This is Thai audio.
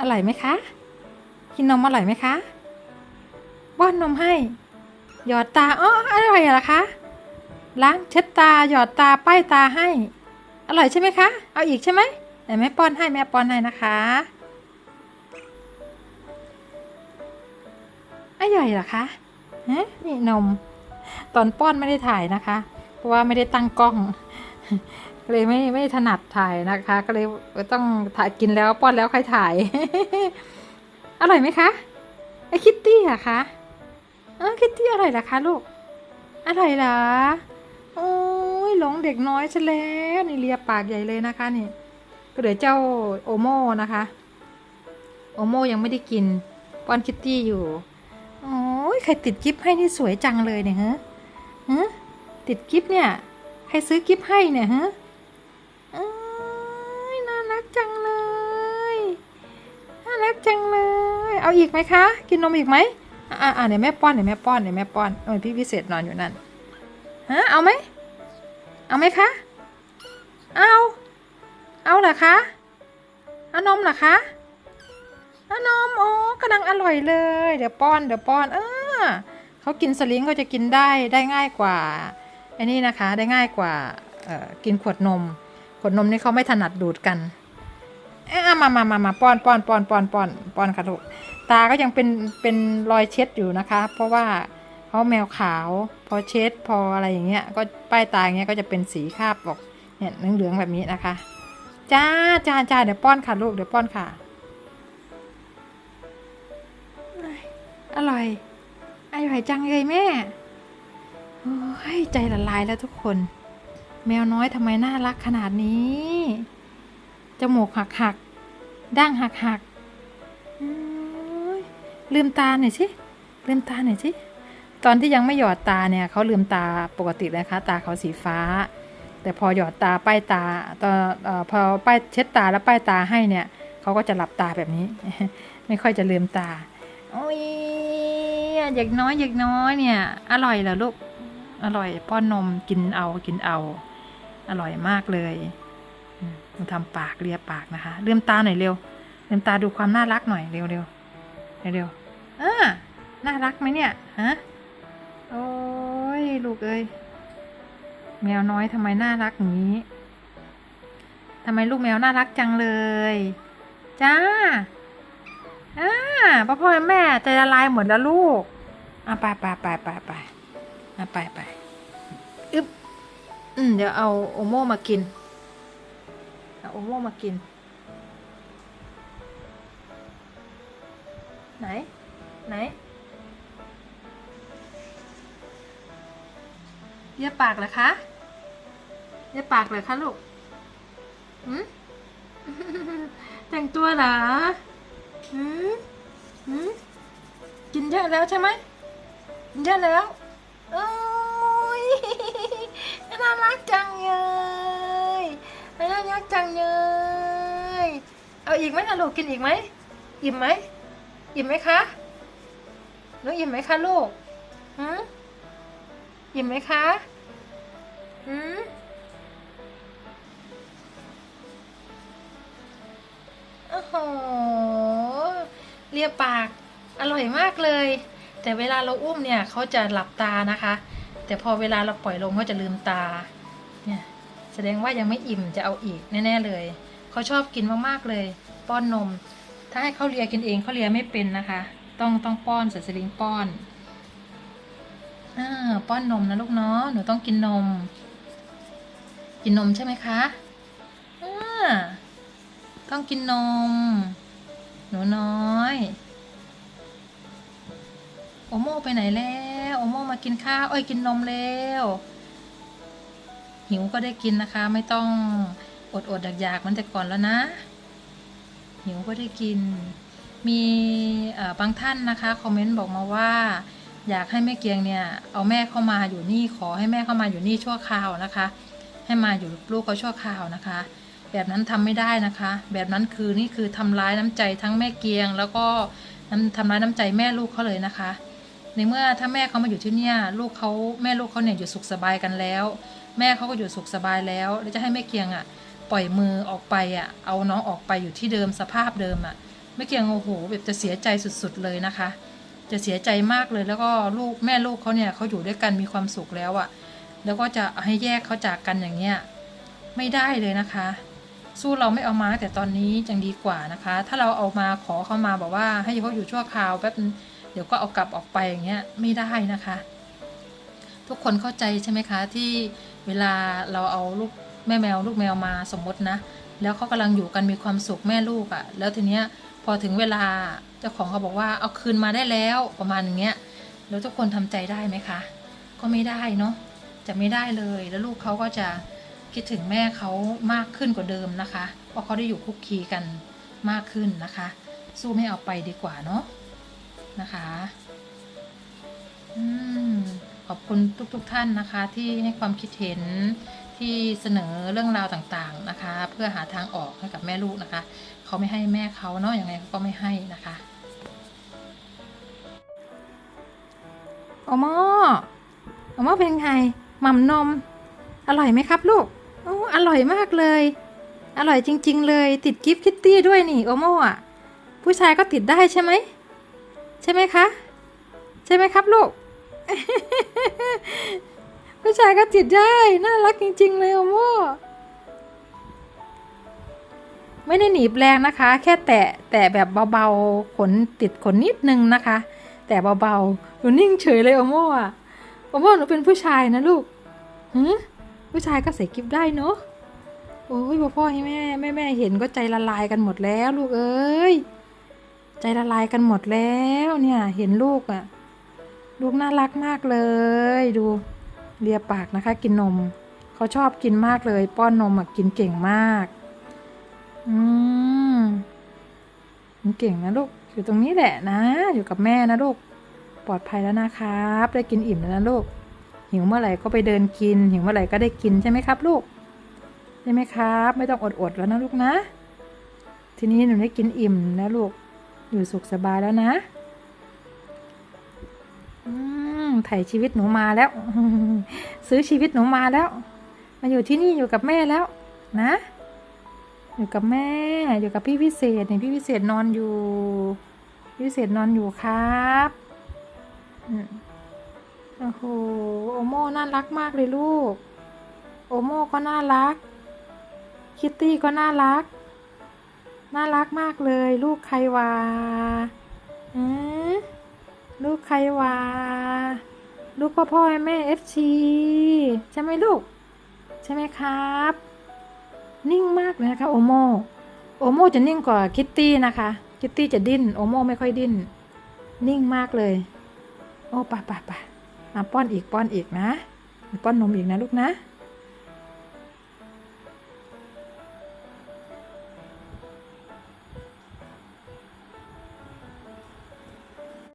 อร่อยไหมคะ กินนมอร่อยไหมคะป้อนนมให้ หยอดตาอ๋ออร่อยเหรอคะล้างเช็ดตาหยอดตาป้ายตาให้ อร่อยใช่ไหมคะ เอาอีกใช่ไหมไหนแม่ป้อนให้แม่ป้อนให้นะคะอร่อยเหรอคะฮะนี่นม ตอนป้อนไม่ได้ถ่ายนะคะ เพราะว่าไม่ได้ตั้งกล้อง เลยไม่ไม่ถนัดถ่ายนะคะ ก็เลยต้องถ่ายกินแล้วป้อนแล้วค่อยถ่าย อร่อยไหมคะไอคิตตี้อะคะเออคิตตี้อร่อยเหรอคะลูกอร่อยเหรอโอ้ยหลงเด็กน้อยซะแล้วนี่เลียปากใหญ่เลยนะคะนี่ก็เหลือเจ้าโอโมนะคะ โอโมยังไม่ได้กินป้อนคิตตี้อยู่โอ้ยใครติดกิฟให้นี่สวยจังเลยเนี่ยฮะฮะติดกิฟเนี่ยใครซื้อกิฟให้เนี่ยฮะ เอาอีกไหมคะ กินนมอีกไหมอ่าอ่าเดี๋ยแม่ป้อนเดี๋ยแม่ป้อนเดี๋ยแม่ป้อนโอ้ยพี่พิเศษนอนอยู่นั่นฮะเอาไหมเอาไหมคะ เอา เอาเหรอคะเอานมเหรอคะเอานมโอ๋อกำลังอร่อยเลย เดี๋ยวป้อนเดี๋ยวป้อน เออเขากินสลิงเขาจะกินได้ได้ง่ายกว่าไอ้นี่นะคะได้ง่ายกว่าเอ่อกินขวดนม ขวดนมนี่เขาไม่ถนัดดูดกัน เอะมามามามาป้อนป้อนป้อนป้อนป้อนป้อนค่ะลูก ตาก็ยังเป็นเป็นรอยเช็ดอยู่นะคะ เพราะว่าเขาะแมวขาว พอเช็ดพออะไรอย่างเงี้ย ก็ป้ายตาอย่างเงี้ยก็จะเป็นสีคราบบอกเนี่ยเหลืองๆแบบนี้นะคะ จ้าจ้าจ้าเดี๋ยวป้อนค่ะลูกเดี๋ยวป้อนค่ะ อร่อยอร่อยจังเลยแม่โอ้ยใจละลายแล้วทุกคน แมวน้อยทำไมน่ารักขนาดนี้จมูกหักหักด่างหักหัก ลืมตาหน่อยสิลืมตาหน่อยสิตอนที่ยังไม่หยอดตาเนี่ยเขาลืมตาปกติเลยนะคะ ตาเขาสีฟ้า แต่พอหยอดตาป้ายตาตอนออพอป้ายเช็ดตาแล้วป้ายตาให้เนี่ยเขาก็จะหลับตาแบบนี้ ไม่ค่อยจะลืมตาโอ้ยเด็กน้อยเด็กน้อยเนี่ย อร่อยเหรอลูกอร่อยป้อนนมกินเอากินเอา อร่อยมากเลยมหนูทำปากเลียปากนะคะลืมตาหน่อยเร็วลืมตาดูความน่ารักหน่อยเร็วเร็วเร็ว อ่าน่ารักไหมเนี่ย ฮะ โอ้ย ลูกเอ้ย แมวน้อยทำไมน่ารักอย่างนี้ทำไมลูกแมวน่ารักจังเลย จ้า อ่าพ่อพ่อแม่ใจละลายหมดแล้วลูกอะไปไปไปไปไปอะไปไปอึ๊บอืมเดี๋ยวเอาโอโม่มากิน เอาโอโม่มากิน ไหน ไหน เยียปากเหรอคะ เยียปากเหรอคะลูกหืมแต่งตัวเหรอหืมหืมกินเยอะแล้วใช่ไหมกินเยอะแล้วโอ้ยน่ารักจังเลยน่ารักจังเลยเอาอีกไหมนะลูกกินอีกไหมอิ่มไหมอิ่มไหมคะ นูอิ่มไหมคะลูกหืมอิ่มไหมคะหืมโอ้โห เลียปาก อร่อยมากเลย แต่เวลาเราอุ้มเนี่ยเขาจะหลับตานะคะ แต่พอเวลาเราปล่อยลงเขาจะลืมตา เนี่ย แสดงว่ายังไม่อิ่มจะเอาอีกแน่ๆเลย เขาชอบกินมากๆเลย ป้อนนม ถ้าให้เขาเลียกินเองเขาเลียไม่เป็นนะคะ ต้องต้องป้อนใส่สลิงป้อนอ่าป้อนนมนะลูกเนาะหนูต้องกินนม กินนมใช่ไหมคะอ่าต้องกินนม หนูน้อยโอโมไปไหนแล้วโอโมมากินข้าวเอ้ยกินนมแล้วหิวก็ได้กินนะคะ ไม่ต้องอดอดอยากๆมันแต่ก่อนแล้วนะ หิวก็ได้กิน มีบางท่านนะคะคอมเมนต์บอกมาว่า อยากให้แม่เกียงเนี่ยเอาแม่เข้ามาอยู่นี่ขอให้แม่เข้ามาอยู่นี่ชั่วคราวนะคะ ให้มาอยู่ลูกเขาชั่วคราวนะคะ แบบนั้นทำไม่ได้นะคะ แบบนั้นคือนี่คือทำร้ายน้ำใจทั้งแม่เกียง แล้วก็ทำร้ายน้ำใจแม่ลูกเขาเลยนะคะ ในเมื่อถ้าแม่เขามาอยู่ที่เนี่ยลูกเขาแม่ลูกเขาเนี่ยอยู่สุขสบายกันแล้ว แม่เขาก็อยู่สุขสบายแล้วแล้วจะให้แม่เกียงอะปล่อยมือออกไปอะเอาน้องออกไปอยู่ที่เดิมสภาพเดิมอะ ม่เกียงโอ้โหแบบจะเสียใจสุดๆเลยนะคะ จะเสียใจมากเลยแล้วก็ลูกแม่ลูกเขาเนี่ยเขาอยู่ด้วยกันมีความสุขแล้วอะแล้วก็จะให้แยกเขาจากกันอย่างเงี้ยไม่ได้เลยนะคะ สู้เราไม่เอามาแต่ตอนนี้ยังดีกว่านะคะ ถ้าเราเอามาขอเขามาบอกว่าให้เขาอยู่ชั่วคราวแป๊บเดี๋ยวก็เอากลับออกไปอย่างเงี้ยไม่ได้นะคะ ทุกคนเข้าใจใช่ไหมคะ ที่เวลาเราเอาลูก แม่แมวลูกแมวมาสมมตินะ แล้วเขากำลังอยู่กันมีความสุขแม่ลูกอะ่ะ แล้วทีเนี้ยพอถึงเวลาเจ้าของเขาบอกว่าเอาคืนมาได้แล้วประมาณอย่างเงี้ยแล้วทุกคนทำใจได้ไหมคะ ก็ไม่ได้เนาะจะไม่ได้เลย แล้วลูกเขาก็จะคิดถึงแม่เขามากขึ้นกว่าเดิมนะคะ เพราะเขาได้อยู่คุกคีกันมากขึ้นนะคะ สู้ไม่เอาไปดีกว่าเนาะนะคะอืมขอบคุณทุกๆทท่านนะคะที่ให้ความคิดเห็น ที่เสนอเรื่องราวต่างๆนะคะ เพื่อหาทางออกให้กับแม่ลูกนะคะ เขาไม่ให้แม่เขาเนาะยังไงเขาก็ไม่ให้นะคะโอโมโอโมเป็นไงหม่ำนม อร่อยไหมครับลูกโอ้อร่อยมากเลย อร่อยจริง ๆ เลย ติดกิฟต์คิตตี้ด้วยนี่โอโมอะผู้ชายก็ติดได้ใช่ไหมใช่ไหมคะ ใช่ไหมครับลูก ผู้ชายก็ติดได้ น่ารักจริง ๆ เลยโอโมไม่ได้หนีบแรงนะคะ แค่แตะแตะแบบเบาๆขนติดขนนิดนึงนะคะ แต่เบาๆหนูนิ่งเฉยเลยโอโมอะโอโมหนูเป็นผู้ชายนะลูกหืผู้ชายก็ใส่กิฟได้เนาะโอ้ยพ่อพ่อให้แม่แม่แม่เห็นก็ใจละลายกันหมดแล้ว ลูกเอ้ยใจละลายกันหมดแล้วเนี่ย เห็นลูกอะ่ะ ลูกน่ารักมากเลยดู เลียปากนะคะ กินนม เขาชอบกินมากเลย ป้อนนมอะกินเก่งมาก อืมกินเก่งนะลูก อยู่ตรงนี้แหละนะ อยู่กับแม่นะลูก ปลอดภัยแล้วนะครับ ได้กินอิ่มแล้วนะลูก หิวเมื่อไหร่ก็ไปเดินกิน หิวเมื่อไหร่ก็ได้กินใช่ไหมครับ ลูก ใช่ไหมครับ ไม่ต้องอดๆแล้วนะลูกนะ ทีนี้หนูได้กินอิ่มนะลูก อยู่สุขสบายแล้วนะ อืม ไถ่ชีวิตหนูมาแล้ว ซื้อชีวิตหนูมาแล้ว มาอยู่ที่นี่อยู่กับแม่แล้ว นะ อยู่กับแม่ อยู่กับพี่พิเศษนี่พี่พิเศษนอนอยู่พี่พิเศษนอนอยู่ครับโอ้โหโอโมน่ารักมากเลยลูก โอโมก็น่ารัก คิตตี้ก็น่ารัก น่ารักมากเลย ลูกใครวะอืมลูกใครวะ ลูกพ่อพ่อแม่เอฟซีใช่ไหมลูก ใช่ไหมครับ นิ่งมากเลยนะคะโอโมโอโมจะนิ่งกว่าคิตตี้นะคะ คิตตี้จะดิ้นโอโมไม่ค่อยดิ้น นิ่งมากเลย โอ้ป่ะป่ะป่ะมาป้อนอีกป้อนอีกนะ ป้อนนมอีกนะลูกนะ